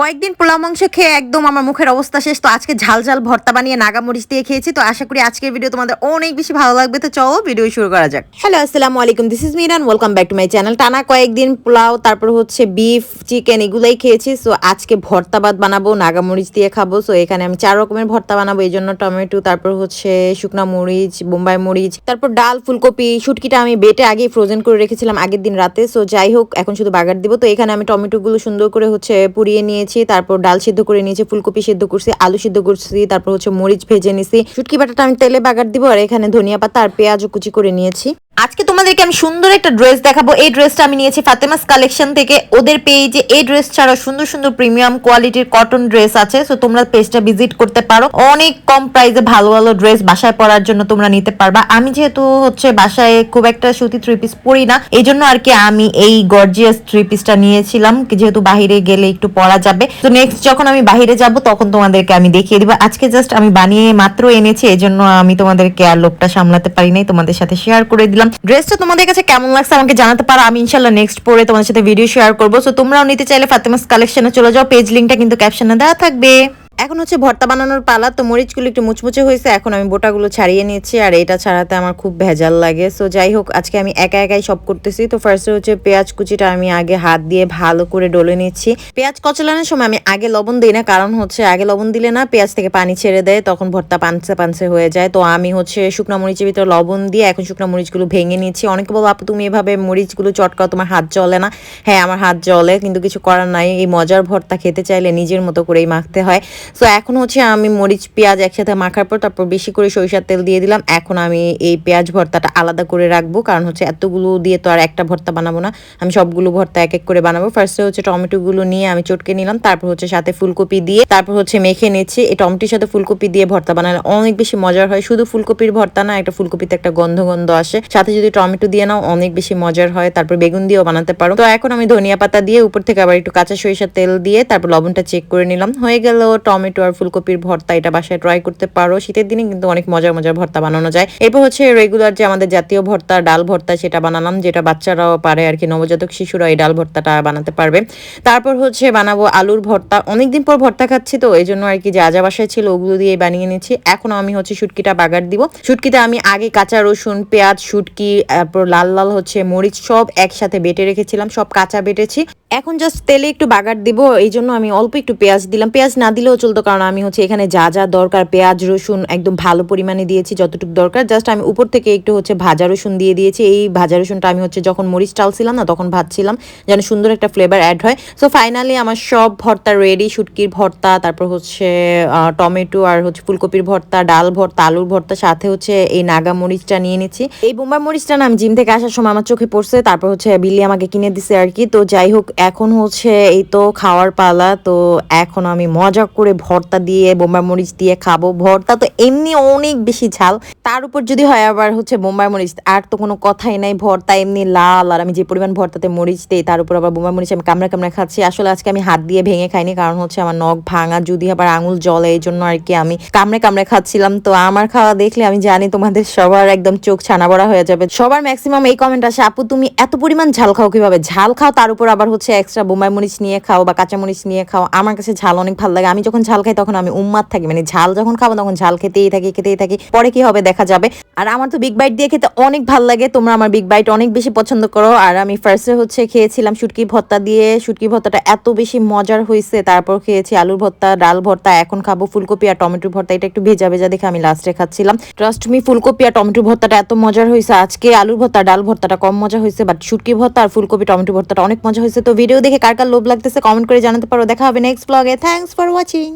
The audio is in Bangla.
কয়েকদিন পোলাও মাংস খেয়ে একদম আমার মুখের অবস্থা শেষ, তো আজকে ঝাল ঝাল ভর্তা বানিয়ে নাগামরিচ দিয়ে খেয়েছি, তো আশা করি আজকের ভিডিও তোমাদের অনেক বেশি ভালো লাগবে। তো চলো ভিডিও শুরু করা যাক। হ্যালো আসসালামু আলাইকুম this is Miran welcome back to my channel টানা কয়েকদিন পোলাও, তারপর হচ্ছে বিফ চিকেন এগুলোই খেয়েছি সো আজকে ভর্তা বাদ বানাবো, নাগামরিচ দিয়ে খাব সো এখানে আমি চার রকমের ভর্তা বানাবো, এই জন্য টমেটো, তারপর হচ্ছে শুকনা মরিচ, বোম্বাই মরিচ, তারপর ডাল, ফুলকপি, শুটকিটা আমি বেটে আগেই ফ্রোজেন করে রেখেছিলাম আগের দিন রাতে সো যাই হোক, এখন শুধু বাগার দিব, তো এখানে আমি টমেটোগুলো সুন্দর করে হচ্ছে পুড়িয়ে নিয়েছি তারপর ডাল সিদ্ধ করে নিয়েছি, ফুলকপি সিদ্ধ করছি, আলু সিদ্ধ করছি, তারপর হচ্ছে মরিচ ভেজে নিছি। শুটকি বাটাটা আমি তেলে বাগার দিব, আর এখানে ধনিয়া পাতা আর পেঁয়াজও কুচি করে নিয়েছি। আজকে তোমাদেরকে আমি সুন্দর একটা ড্রেস দেখাবো। এই ড্রেসটা আমি নিয়েছি ফাতেমাস কালেকশন থেকে। ওদের পেজে এই ড্রেস ছাড়া সুন্দর সুন্দর প্রিমিয়াম কোয়ালিটির কটন ড্রেস আছে। সো তোমরা পেজটা ভিজিট করতে পারো। অনেক কম প্রাইসে ভালো ভালো ড্রেস বাসায় পরার জন্য তোমরা নিতে পারবা। আমি যেহেতু হচ্ছে বাসায় খুব একটা সুতি থ্রি পিস পরি না এই জন্য আর কি আমি এই গর্জিয়াস থ্রি পিসটা নিয়েছিলাম। যেহেতু বাহিরে গেলে একটু পরা যাবে। তো নেক্সট যখন আমি বাহিরে যাব, তখন তোমাদেরকে আমি দেখিয়ে দিব। আজকে জাস্ট আমি বানিয়ে মাত্র এনেছি এই জন্য আমি তোমাদেরকে আর লোকটা সামলাতে পারি নাই। তোমাদের সাথে শেয়ার করে দিলাম। ড্রেসটা তোমাদের কাছে কেমন লাগছে আমাকে জানাতে পারো। আমি ইনশাল্লাহ নেক্সট পরে তোমাদের সাথে ভিডিও শেয়ার করব। সো তোমরাও নিতে চাইলে ফাতেমাস কালেকশনে চলে যাও। পেজ লিঙ্কটা কিন্তু ক্যাপশনে দেওয়া থাকবে। এখন হচ্ছে ভর্তা বানানোর পালা, তো মরিচগুলো একটু মুচমুচে হয়েছে, এখন আমি বোটাগুলো ছাড়িয়ে নিচ্ছি, আর এটা ছাড়াতে আমার খুব ভেজাল লাগে। সো যাই হোক, আজকে আমি একা একাই সব করতেছি, তো ফার্স্টে হচ্ছে পেঁয়াজ কুচিটা আমি আগে হাত দিয়ে ভালো করে ডলে নিচ্ছি। পেঁয়াজ কচলানোর সময় আমি আগে লবণ দিই না, কারণ হচ্ছে আগে লবণ দিলে না পেঁয়াজ থেকে পানি ছেড়ে দেয়, তখন ভর্তা পানসে পানসে হয়ে যায়। তো আমি হচ্ছে শুকনো মরিচের ভিতরে লবণ দিয়ে এখন শুকনো মরিচগুলো ভেঙে নিচ্ছি। অনেকে বলো, আপু, তুমি এভাবে মরিচগুলো চটকাও, তোমার হাত জ্বলে না? হ্যাঁ আমার হাত জ্বলে, কিন্তু কিছু করার নাই। এই মজার ভর্তা খেতে চাইলে নিজের মতো করেই মাখতে হয়। সো এখন হচ্ছে আমি মরিচ, পেঁয়াজ একসাথে মাখার পর তারপর বেশি করে সরিষার তেল দিয়ে দিলাম। এখন আমি এই পেঁয়াজ ভর্তাটা আলাদা করে রাখব, কারণ হচ্ছে এতগুলো দিয়ে তো আর একটা ভর্তা বানাবো না। আমি সবগুলো ভর্তা এক এক করে বানাবো। ফার্স্টে হচ্ছে টমেটোগুলো নিয়ে আমি চটকে নিলাম, তারপর হচ্ছে সাথে ফুলকপি দিয়ে, তারপর হচ্ছে মেখে নিচ্ছি। এই টমেটোর সাথে ফুলকপি দিয়ে ভর্তা বানালে অনেক বেশি মজার হয়। শুধু ফুলকপির ভর্তা না, একটা ফুলকপিতে একটা গন্ধ গন্ধ আসে। সাথে যদি টমেটো দিয়ে নাও, অনেক বেশি মজার হয়। তারপর বেগুন দিয়েও বানাতে পারো। তো এখন আমি ধনিয়া পাতা দিয়ে উপর থেকে আবার একটু কাঁচা সরিষার তেল দিয়ে তারপর লবণটা চেক করে নিলাম। হয়ে গেল টমেটো আর ফুলকপির ভর্তা এটা বাসায় ট্রাই করতে পারো। শীতের দিনে কিন্তু অনেক মজার মজার ভর্তা বানানো যায়। এরপর হচ্ছে রেগুলার যে আমাদের জাতীয় ভর্তা, ডাল ভর্তা সেটা বানালাম, যেটা বাচ্চারাও পারে আর কি, নবজাতক শিশুরা এই ডাল ভর্তাটা বানাতে পারবে। তারপর হচ্ছে বানাবো আলুর ভর্তা। অনেকদিন পর ভর্তা খাচ্ছি তো এই জন্য আর কি যা যা বাসায় ছিল ওগুলো দিয়ে বানিয়ে নিচ্ছি। এখন আমি হচ্ছে শুটকিটা বাগার দিব। শুটকিতে আমি আগে কাঁচা রসুন, পেঁয়াজ, শুটকি, তারপর লাল লাল হচ্ছে মরিচ সব একসাথে বেটে রেখেছিলাম, সব কাঁচা বেটেছি। এখন জাস্ট তেলে একটু বাগার দিব এই জন্য আমি অল্প একটু পেঁয়াজ দিলাম। পেঁয়াজ না দিলেও চলতো, কারণ আমি হচ্ছে এখানে যা যা দরকার, পেঁয়াজ, রসুন একদম ভালো পরিমাণে দিয়েছি, যতটুকু দরকার। জাস্ট আমি উপর থেকে একটু হচ্ছে ভাজা রসুন দিয়ে দিয়েছি। এই ভাজা রসুনটা আমি হচ্ছে যখন মরিচ টালছিলাম না, তখন ভাজছিলাম, যেন সুন্দর একটা ফ্লেভার অ্যাড হয়। সো ফাইনালি আমার সব ভর্তা রেডি শুটকির ভর্তা, তারপর হচ্ছে টমেটো আর হচ্ছে ফুলকপির ভর্তা, ডাল ভর্তা, আলুর ভর্তা, সাথে হচ্ছে এই নাগা মরিচটা নিয়ে নিচ্ছি। এই বোম্বাই মরিচটা না আমি জিম থেকে আসার সময় আমার চোখে পড়ছে, তারপর হচ্ছে বিল্লি আমাকে কিনে দিছে আর কি। তো যাই হোক, এখন হচ্ছে এই তো খাওয়ার পালা, তো এখন আমি মজা করে ভর্তা দিয়ে, বোম্বাই মরিচ দিয়ে খাব। ভর্তা তো এমনি অনেক বেশি ঝাল। তার উপর যদি হয় আবার হচ্ছে বোম্বাই মরিচ, আর তো কোনো কথাই নাই। ভর্তা এমনি লাল, আর আমি যে পরিমাণ ভর্তাতে মরিচ দিই, তার উপর আবার বোম্বাই মরিচ আমি কামড়া কামড়া খাচ্ছি। আসলে আজকে আমি হাত দিয়ে ভেঙে খাইনি, কারণ হচ্ছে আমার নখ ভাঙা, যদি আবার আঙুল জলে এই জন্য আর কি আমি কামড়ে কামড়ে খাচ্ছিলাম। তো আমার খাওয়া দেখলে আমি জানি তোমাদের সবার একদম চোখ ছানা বড়া হয়ে যাবে। সবার ম্যাক্সিমাম এই কমেন্ট আসে, আপু, তুমি এত পরিমাণ ঝাল খাও কীভাবে? ঝাল খাও, তার উপর আবার হচ্ছে এক্সট্রা বোম্বাই মরিচ নিয়ে খাও বা কাঁচা মরিচ নিয়ে খাও। আমার কাছে ঝাল অনেক ভালো লাগে। আমি যখন ঝাল খাই তখন আমি উম্মাদ থাকি মানে ঝাল যখন খাব তখন ঝাল খেতেই থাকি খেতেই থাকি। পরে কি হবে দেখা যাবে। আর আমার তো বিগ বাইট দিয়ে খেতে অনেক ভালো লাগে, তোমরা আমার বিগ বাইট অনেক বেশি পছন্দ করো। আর আমি ফার্স্টে হচ্ছে খেয়েছিলাম শুটকি ভর্তা দিয়ে। শুটকি ভর্তাটা এত বেশি মজার হয়েছে, তারপর খেয়েছি আলুর ভর্তা, ডাল ভর্তা, এখন খাব ফুলকপি আর টমেটো ভর্তা। এটা একটু ভেজা ভেজা দেখে আমি লাস্টে খাচ্ছিলাম। ট্রাস্ট মি ফুলকপি আর টমেটো ভর্তাটা এত মজার হয়েছে। আজকে আলুর ভর্তা, ডাল ভর্তাটা কম মজা হয়েছে বাট শুটকি ভর্তা আর ফুলকপি, টমেটো ভর্তাটা অনেক মজা হয়েছে। তো ভিডিও দেখে কার কার লোভ লাগতেছে কমেন্ট করে জানাতে পারো। দেখা হবে নেক্সট ব্লগে থ্যাংকস ফর ওয়াচিং